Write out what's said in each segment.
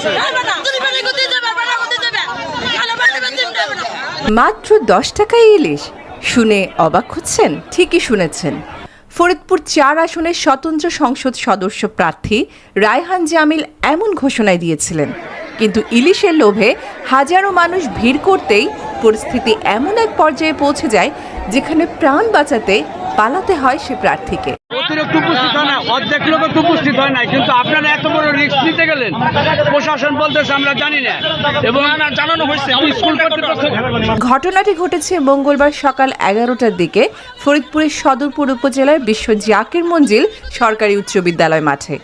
আছে মাত্র দশ টাকায় ইলিশ। শুনে অবাক হচ্ছেন? ঠিকই শুনেছেন। ফরিদপুর চার আসনের স্বতন্ত্র সংসদ সদস্য প্রার্থী রায়হান জামিল এমন ঘোষণায় দিয়েছিলেন। কিন্তু ইলিশের লোভে হাজারো মানুষ ভিড় করতেই পরিস্থিতি এমন এক পর্যায়ে পৌঁছে যায়, যেখানে প্রাণ বাঁচাতে পালাতে হয় সে প্রার্থীকে। অতিরিক্ত উপস্থিত হয় না অর্ধেক লোক তো উপস্থিত হয় না কিন্তু আপনারা এত বড় রিস্ক নিতে গেলেন প্রশাসন বলতেছে আমরা জানি না। এবং জানানো হয়েছে স্কুল কর্তৃপক্ষ ঘটনাটি ঘটেছে মঙ্গলবার সকাল এগারোটার দিকে ফরিদপুরের সদরপুর উপজেলার বিশ্ব জাকির মঞ্জিল সরকারি উচ্চ বিদ্যালয় মাঠে।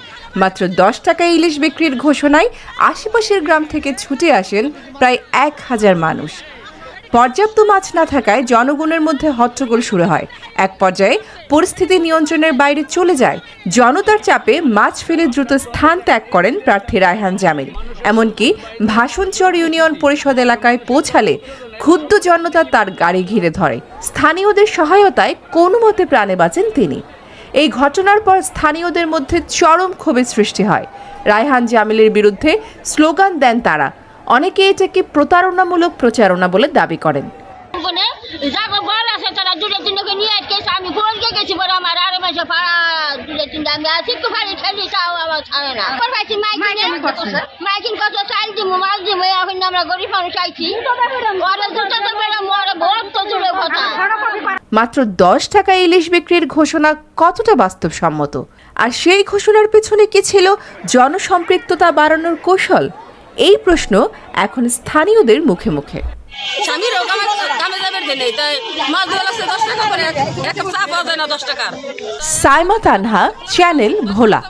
মাত্র দশ টাকা ইলিশ বিক্রির ঘোষণায় আশেপাশের গ্রাম থেকে ছুটে আসেন প্রায় এক হাজার মানুষ। পর্যাপ্ত মাছ না থাকায় জনগণের মধ্যে হট্টগোল শুরু হয়। এক পর্যায়ে পরিস্থিতি নিয়ন্ত্রণের বাইরে চলে যায়। জনতার চাপে মাছ ফেলে দ্রুত স্থান ত্যাগ করেন প্রার্থী রায়হান জামিল। এমনকি ভাষণচর ইউনিয়ন পরিষদ এলাকায় পৌঁছালে ক্ষুব্ধ জনতা তার গাড়ি ঘিরে ধরে। স্থানীয়দের সহায়তায় কোনো মতে প্রাণে বাঁচেন তিনি। এই ঘটনার পর স্থানীয়দের মধ্যে চরম ক্ষোভের সৃষ্টি হয়। রায়হান জামিলের বিরুদ্ধে স্লোগান দেন তারা অনেকে এটাকে প্রতারণামূলক প্রচারণা বলে দাবি করেন। মাত্র দশ টাকা ইলিশ বিক্রির ঘোষণা কতটা বাস্তবসম্মত? আর সেই ঘোষণার পেছনে কি ছিল জনসম্পৃক্ততা বাড়ানোর কৌশল? এই প্রশ্ন এখন স্থানীয়দের মুখে মুখে। সাইমা তানহা চ্যানেল ভোলা।